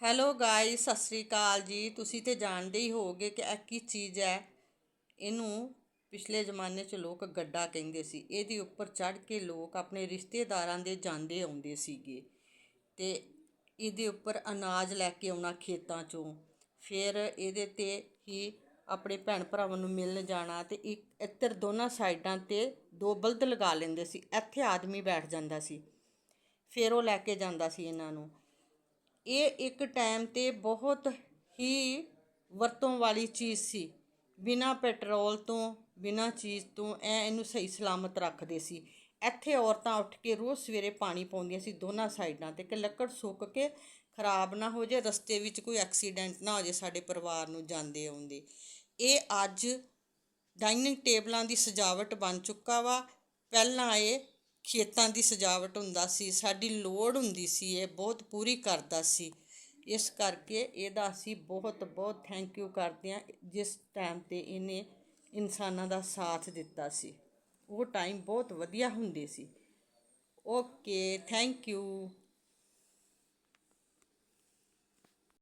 Hello guys Sat Sri ਅਕਾਲ ਜੀ। ਤੁਸੀਂ ਤੇ ਜਾਣਦੇ ਹੀ ਹੋਗੇ ਕਿ ਇਹ ਕੀ ਚੀਜ਼ ਹੈ। ਇਹਨੂੰ ਪਿਛਲੇ ਜ਼ਮਾਨੇ 'ਚ ਲੋਕ ਗੱਡਾ ਕਹਿੰਦੇ ਸੀ। ਇਹਦੇ ਉੱਪਰ ਚੜ ਕੇ ਲੋਕ ਆਪਣੇ ਰਿਸ਼ਤੇਦਾਰਾਂ ਦੇ ਜਾਂਦੇ ਆਉਂਦੇ ਸੀਗੇ ਤੇ ਇਹਦੇ ਉੱਪਰ ਅਨਾਜ ਲੈ ਕੇ ਆਉਣਾ ਖੇਤਾਂ 'ਚੋਂ। ਫਿਰ ਇਹਦੇ 'ਤੇ ਹੀ ਆਪਣੇ ਭੈਣ ਭਰਾਵਾਂ ਨੂੰ ਮਿਲਣ ਜਾਣਾ ਤੇ ਇੱਕ, ਇੱਧਰ ਦੋਨਾਂ ਸਾਈਡਾਂ 'ਤੇ ਦੋ ਬਲਦ ਲਗਾ ਲੈਂਦੇ ਸੀ। ਇੱਥੇ ਆਦਮੀ ਬੈਠ ਜਾਂਦਾ ਸੀ। ਫਿਰ ਉਹ ਲੈ ਕੇ ਜਾਂਦਾ ਸੀ ਇਹਨਾਂ ਨੂੰ। ਇਹ ਇੱਕ ਟਾਈਮ ਤੇ ਬਹੁਤ ਹੀ ਵਰਤੋਂ ਵਾਲੀ ਚੀਜ਼ ਸੀ। ਬਿਨਾ ਪੈਟਰੋਲ ਤੋਂ, ਬਿਨਾ ਚੀਜ਼ ਤੋਂ ਐ ਇਹਨੂੰ ਸਹੀ ਸਲਾਮਤ ਰੱਖਦੇ ਸੀ। ਇੱਥੇ ਔਰਤਾਂ ਉੱਠ ਕੇ ਰੋਜ਼ ਸਵੇਰੇ ਪਾਣੀ ਪਾਉਂਦੀਆਂ ਸੀ ਦੋਨਾਂ ਸਾਈਡਾਂ ਤੇ ਕਿ ਲੱਕੜ ਸੁੱਕ ਕੇ ਖਰਾਬ ਨਾ ਹੋ ਜਾਏ, ਰਸਤੇ ਵਿੱਚ ਕੋਈ ਐਕਸੀਡੈਂਟ ਨਾ ਹੋ ਜਾਏ, ਸਾਡੇ ਪਰਿਵਾਰ ਨੂੰ ਜਾਂਦੇ ਆਉਂਦੇ। ਇਹ ਅੱਜ ਡਾਈਨਿੰਗ ਟੇਬਲਾਂ ਦੀ ਸਜਾਵਟ ਬਣ ਚੁੱਕਾ ਵਾ। ਪਹਿਲਾਂ ਇਹ ਖੇਤਾਂ ਦੀ ਸਜਾਵਟ ਹੁੰਦਾ ਸੀ, ਸਾਡੀ ਲੋੜ ਹੁੰਦੀ ਸੀ, ਇਹ ਬਹੁਤ ਪੂਰੀ ਕਰਦਾ ਸੀ। ਇਸ ਕਰਕੇ ਇਹਦਾ ਅਸੀਂ ਬਹੁਤ ਬਹੁਤ ਥੈਂਕ ਯੂ ਕਰਦੇ ਹਾਂ, ਜਿਸ ਟਾਈਮ ਤੇ ਇਹਨੇ ਇਨਸਾਨਾਂ ਦਾ ਸਾਥ ਦਿੱਤਾ ਸੀ। ਉਹ ਟਾਈਮ ਬਹੁਤ ਵਧੀਆ ਹੁੰਦੇ ਸੀ। Okay thank you